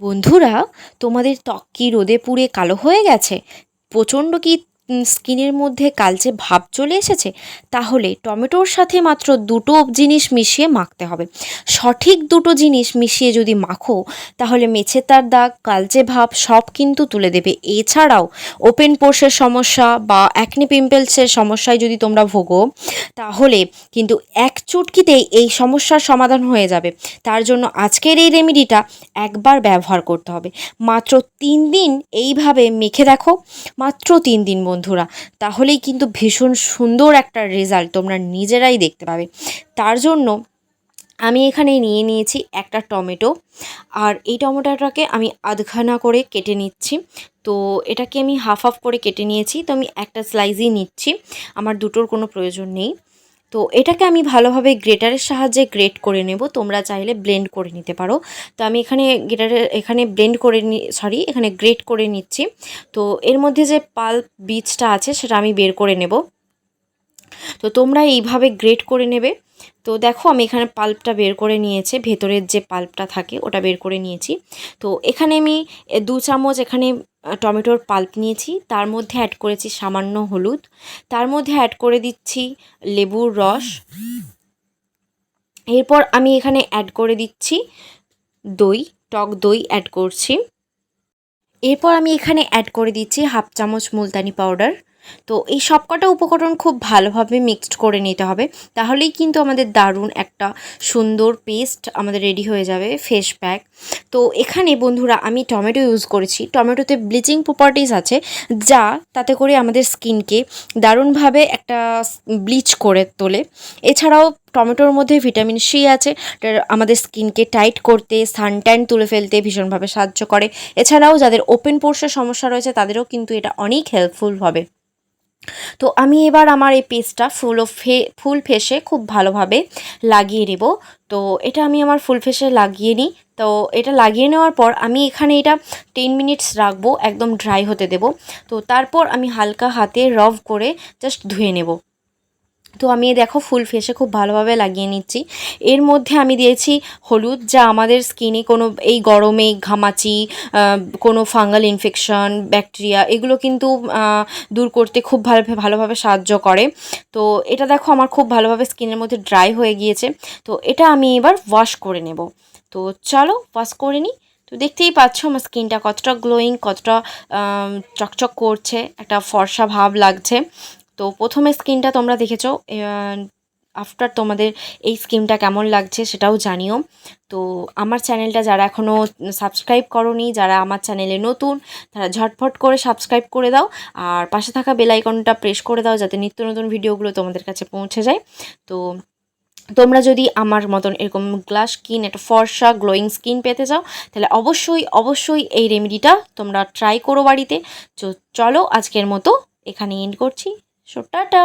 বন্ধুরা তোমাদের ত্বক কি রোদে পুড়ে কালো হয়ে গেছে? প্রচণ্ড কি স্কিনের মধ্যে কালচে ভাব চলে এসেছে, তাহলে টমেটোর সাথে মাত্র দুটো জিনিস মিশিয়ে মাখতে হবে। সঠিক দুটো জিনিস মিশিয়ে যদি মাখো, তাহলে মেছে তার দাগ কালচে ভাব, সব কিন্তু তুলে দেবে। এছাড়াও ওপেন পোর্সের সমস্যা বা অ্যাকনি পিম্পলসের সমস্যায় যদি তোমরা ভোগো, তাহলে কিন্তু এক চুটকিতেই এই সমস্যার সমাধান হয়ে যাবে। তার জন্য আজকের এই রেমেডিটা একবার ব্যবহার করতে হবে। মাত্র তিন দিন এইভাবে মেখে দেখো, মাত্র তিন দিন বন্ধুরা, তাহলেই কিন্তু ভীষণ সুন্দর একটা রেজাল্ট তোমরা নিজেরাই দেখতে পাবে। তার জন্য আমি এখানে নিয়ে নিয়েছি একটা টমেটো, আর এই টমেটোটাকে আমি আধখানা করে কেটে নিচ্ছি। তো এটাকে আমি হাফ হাফ করে কেটে নিয়েছি, তো আমি একটা স্লাইসই নিচ্ছি। আমার দুটোর কোনো প্রয়োজন নেই। তো এটাকে আমি ভালোভাবে গ্রেটারের সাহায্যে গ্রেট করে নেব। তোমরা চাইলে ব্লেন্ড করে নিতে পারো। তো আমি এখানে গ্রেটারে, এখানে ব্লেন্ড করে নি, সরি, এখানে গ্রেট করে নিচ্ছি। তো এর মধ্যে যে পাল্প বীজটা আছে, সেটা আমি বের করে নেব। তো তোমরা এইভাবে গ্রেট করে নেবে। তো দেখো, আমি এখানে পাল্পটা বের করে নিয়েছে। ভেতরের যে পাল্পটা থাকে, ওটা বের করে নিয়েছি। তো এখানে আমি দু চামচ এখানে টমেটোর পাল্প নিয়েছি। তার মধ্যে অ্যাড করেছি সামান্য হলুদ। তার মধ্যে অ্যাড করে দিচ্ছি লেবুর রস। এরপর আমি এখানে অ্যাড করে দিচ্ছি দই, টক দই অ্যাড করছি। এরপর আমি এখানে অ্যাড করে দিচ্ছি হাফ চামচ মুলতানি পাউডার তো এই সবকটা উপকরণ খুব ভালোভাবে মিক্সড করে নিতে হবে। তাহলেই কিন্তু আমাদের দারুণ একটা সুন্দর পেস্ট আমাদের রেডি হয়ে যাবে ফেস প্যাক তো এখানে বন্ধুরা আমি টমেটো ইউজ করেছি। টমেটোতে ব্লিচিং প্রপার্টিস আছে, যা তাতে করে আমাদের স্কিনকে দারুণভাবে একটা ব্লিচ করে তোলে। এছাড়াও টমেটোর মধ্যে ভিটামিন সি আছে আমাদের স্কিনকে টাইট করতে সানট্যান তুলে ফেলতে ভীষণভাবে সাহায্য করে। এছাড়াও যাদের ওপেন পোর্সের সমস্যা রয়েছে, তাদেরও কিন্তু এটা অনেক হেল্পফুল হবে। তো আমি এবার আমার এই পেস্টটা ফুল ফে ফুল ফেসে খুব ভালোভাবে লাগিয়ে নেব। তো এটা আমি আমার ফুল ফেসে লাগিয়ে নিই। তো এটা লাগিয়ে নেওয়ার পর আমি এখানে এটা টেন মিনিটস রাখব, একদম ড্রাই হতে দেব। তো তারপর আমি হালকা হাতে রব করে জাস্ট ধুয়ে নেব। তো আমি দেখো ফুল ফেসে খুব ভালোভাবে লাগিয়ে নিচ্ছি। এর মধ্যে আমি দিয়েছি হলুদ, যা আমাদের স্কিনে কোনো এই গরমে ঘামাচি কোনো ফাঙ্গাল ইনফেকশন ব্যাকটেরিয়া এগুলো কিন্তু দূর করতে খুব ভালো ভালোভাবে সাহায্য করে। তো এটা দেখো আমার খুব ভালোভাবে স্কিনের মধ্যে ড্রাই হয়ে গিয়েছে। তো এটা আমি এবার ওয়াশ করে নেব। তো চলো ওয়াশ করে নিই তো দেখতেই পাচ্ছ আমার স্কিনটা কতটা গ্লোয়িং কতটা চকচক করছে, একটা ফর্সা ভাব লাগছে। তো প্রথমে স্কিনটা তোমরা দেখেছ আফটার তোমাদের এই স্কিমটা কেমন লাগছে সেটাও জানিও। তো আমার চ্যানেলটা যারা এখনও সাবস্ক্রাইব করনি, যারা আমার চ্যানেলে নতুন, তারা ঝটফট করে সাবস্ক্রাইব করে দাও, আর পাশে থাকা বেলাইকনটা প্রেস করে দাও যাতে নিত্য নতুন ভিডিওগুলো তোমাদের কাছে পৌঁছে যায়। তো তোমরা যদি আমার মতন এরকম গ্লাস স্কিন একটা ফর্সা গ্লোয়িং স্কিন পেতে চাও, তাহলে অবশ্যই অবশ্যই এই রেমেডিটা তোমরা ট্রাই করো বাড়িতে। তো চলো আজকের মতো এখানে এন্ড করছি। So tata.